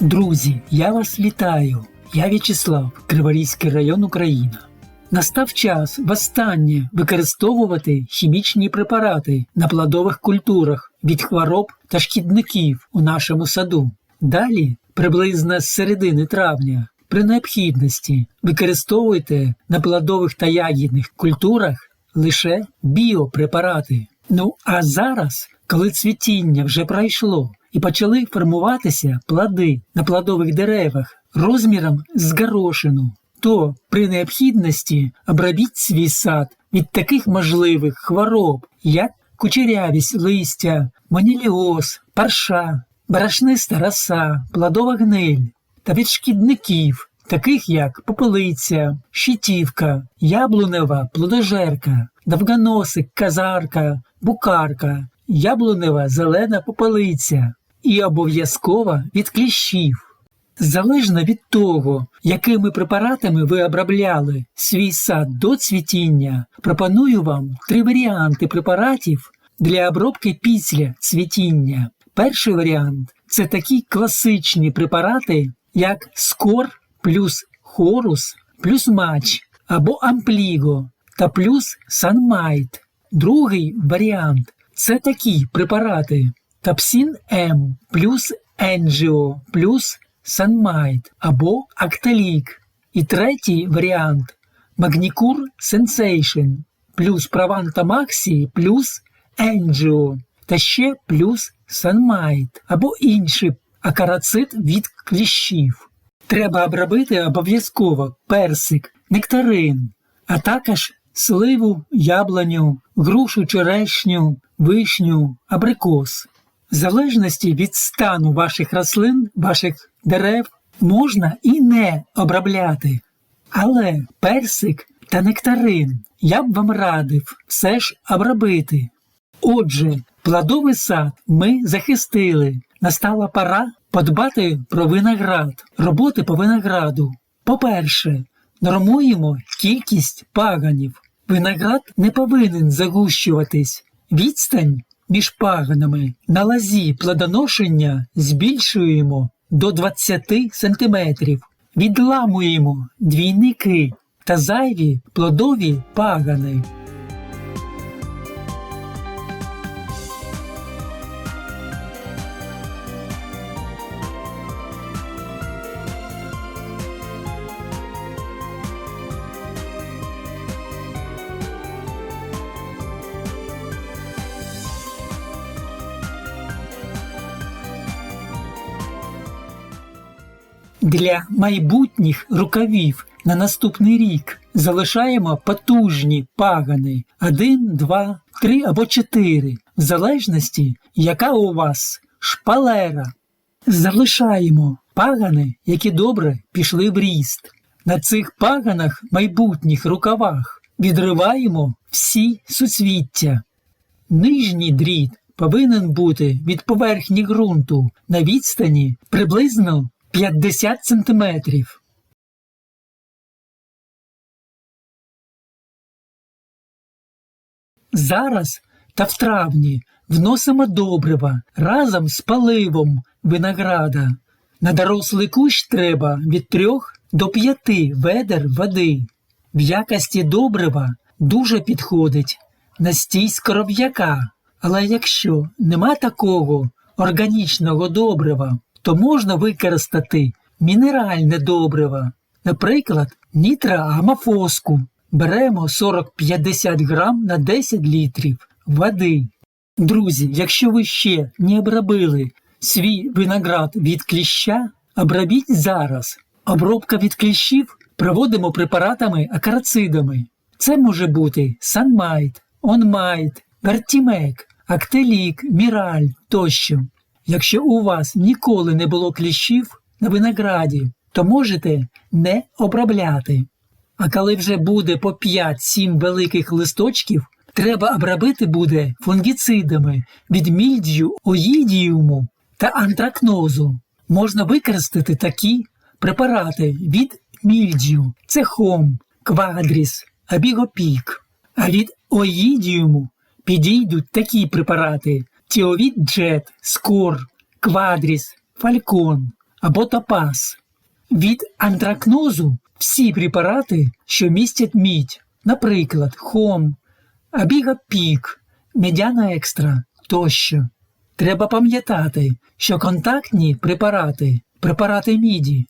Друзі, я вас вітаю. Я В'ячеслав, Криворізький район Україна. Настав час востаннє використовувати хімічні препарати на плодових культурах від хвороб та шкідників у нашому саду. Далі, приблизно з середини травня, при необхідності використовуйте на плодових та ягідних культурах лише біопрепарати. Ну а зараз, коли цвітіння вже пройшло і почали формуватися плоди на плодових деревах розміром з горошину, то при необхідності обробіть свій сад від таких можливих хвороб, як кучерявість листя, моніліоз, парша, барашниста роса, плодова гниль та від шкідників, таких як попелиця, щитівка, яблунева плодожерка, довгоносик, казарка, букарка, яблунева зелена попелиця і обов'язково від кліщів. Залежно від того, якими препаратами ви обробляли свій сад до цвітіння, пропоную вам три варіанти препаратів для обробки після цвітіння. Перший варіант це такі класичні препарати, як скор плюс хорус плюс матч або ампліго та плюс санмайт. Другий варіант це такі препарати Тапсін М плюс Енджіо плюс Санмайт або Актелік. І третій варіант Магнікур Сенсейшн плюс Праванта Максі плюс Енджіо та ще плюс Санмайт або інший акарацит від кліщів. Треба обробити обов'язково персик, нектарин, а також сливу, яблуню, грушу черешню, вишню, абрикос. В залежності від стану ваших рослин, ваших дерев можна і не обробляти. Але персик та нектарин я б вам радив все ж обробити. Отже, плодовий сад ми захистили. Настала пора подбати про виноград, роботи по винограду. По-перше, нормуємо кількість паганів. Виноград не повинен загущуватись. Відстань між паганами на лазі плодоношення збільшуємо до 20 см. Відламуємо двійники та зайві плодові пагани. Для майбутніх рукавів на наступний рік залишаємо потужні пагани 1, 2, 3 або 4, в залежності, яка у вас шпалера. Залишаємо пагани, які добре пішли в ріст. На цих паганах майбутніх рукавах відриваємо всі суцвіття. Нижній дріт повинен бути від поверхні ґрунту на відстані приблизно 50 сантиметрів. Зараз та в травні вносимо добрива разом з паливом винограда. На дорослий кущ треба від 3 до 5 ведер води. В якості добрива дуже підходить настій з. Але якщо нема такого органічного добрива, то можна використати мінеральне добриво, наприклад, нітроамофоску. Беремо 40-50 грам на 10 літрів води. Друзі, якщо ви ще не обробили свій виноград від кліща, обробіть зараз. Обробка від кліщів проводимо препаратами акарацидами. Це може бути санмайт, онмайт, вертімек, актелік, міраль тощо. Якщо у вас ніколи не було кліщів на винограді, то можете не обробляти. А коли вже буде по 5-7 великих листочків, треба обробити буде фунгіцидами від мільдію, оїдіуму та антракнозу. Можна використати такі препарати від мільдію це хом, квадріс, абігопік. А від оїдіуму підійдуть такі препарати Тіовід Джет, Скор, Квадріс, Фалькон. або топаз. Від антракнозу всі препарати, що містять мідь, наприклад, хом, абігапік, медяна екстра тощо. Треба пам'ятати, що контактні препарати, препарати міді,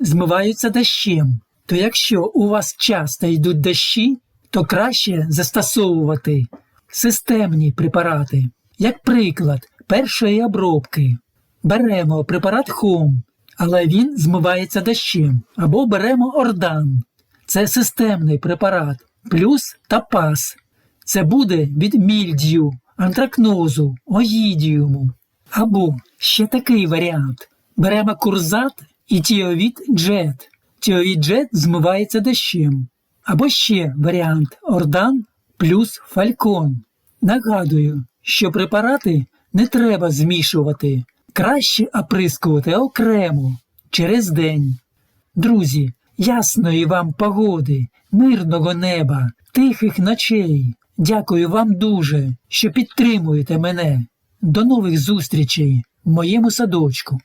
змиваються дощем. То якщо у вас часто йдуть дощі, то краще застосовувати системні препарати. Як приклад першої обробки. Беремо препарат хом, але він змивається дощем. Або беремо ордан. Це системний препарат, плюс тапас. Це буде від мільдію, антракнозу, оїдіуму. Або ще такий варіант. Беремо курзат і тіовід джет. Тіовід джет змивається дощем. Або ще варіант ордан плюс фалькон. Нагадую, що препарати не треба змішувати. Краще оприскувати окремо через день. Друзі, ясної вам погоди, мирного неба, тихих ночей. Дякую вам дуже, що підтримуєте мене. До нових зустрічей в моєму садочку.